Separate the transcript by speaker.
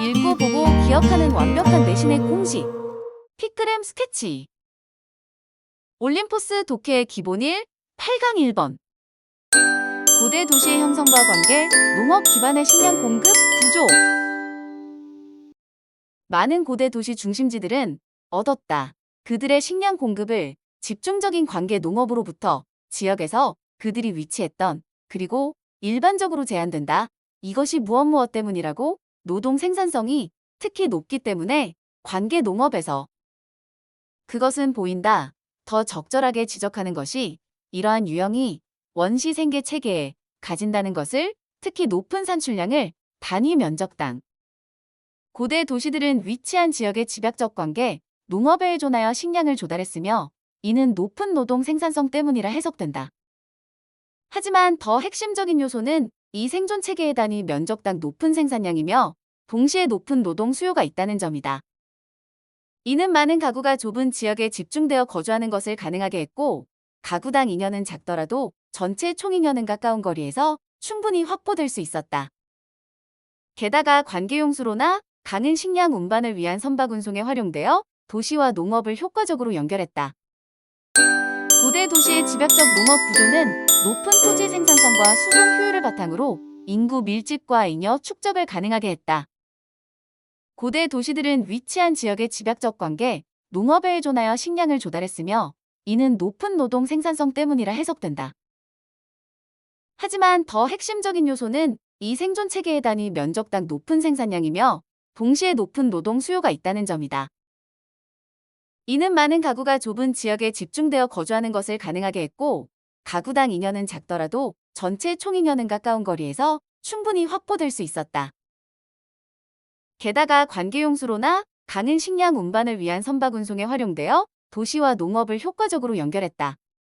Speaker 1: 읽고 보고 기억하는 완벽한 내신의 공식. 피크램 스케치. 올림포스 독해의 기본 1, 8강 1번. 고대 도시의 형성과 관계, 농업 기반의 식량 공급, 구조. 많은 고대 도시 중심지들은 얻었다. 그들의 식량 공급을 집중적인 관계 농업으로부터 지역에서 그들이 위치했던 그리고 일반적으로 제한된다. 이것이 무엇 무엇 때문이라고 노동 생산성이 특히 높기 때문에 관계 농업에서 그것은 보인다. 더 적절하게 지적하는 것이 이러한 유형이 원시 생계 체계에 가진다는 것을 특히 높은 산출량을 단위 면적당 고대 도시들은 위치한 지역의 집약적 관계 농업에 의존하여 식량을 조달했으며 이는 높은 노동 생산성 때문이라 해석된다. 하지만 더 핵심적인 요소는 이 생존 체계의 단위 면적당 높은 생산량이며 동시에 높은 노동 수요가 있다는 점이다. 이는 많은 가구가 좁은 지역에 집중되어 거주하는 것을 가능하게 했고 가구당 잉여는 작더라도 전체 총잉여는 가까운 거리에서 충분히 확보될 수 있었다. 게다가 관계용수로나 강은 식량 운반을 위한 선박 운송에 활용되어 도시와 농업을 효과적으로 연결했다. 고대 도시의 집약적 농업 구조는 높은 토지 생산성과 수송 효율을 바탕으로 인구 밀집과 잉여 축적을 가능하게 했다. 고대 도시들은 위치한 지역의 집약적 관계, 농업에 의존하여 식량을 조달했으며 이는 높은 노동 생산성 때문이라 해석된다. 하지만 더 핵심적인 요소는 이 생존 체계의 단위 면적당 높은 생산량이며 동시에 높은 노동 수요가 있다는 점이다. 이는 많은 가구가 좁은 지역에 집중되어 거주하는 것을 가능하게 했고 가구당 잉여는 작더라도 전체 총잉여는 가까운 거리에서 충분히 확보될 수 있었다. 게다가 관계용수로나 강은 식량 운반을 위한 선박 운송에 활용되어 도시와 농업을 효과적으로 연결했다.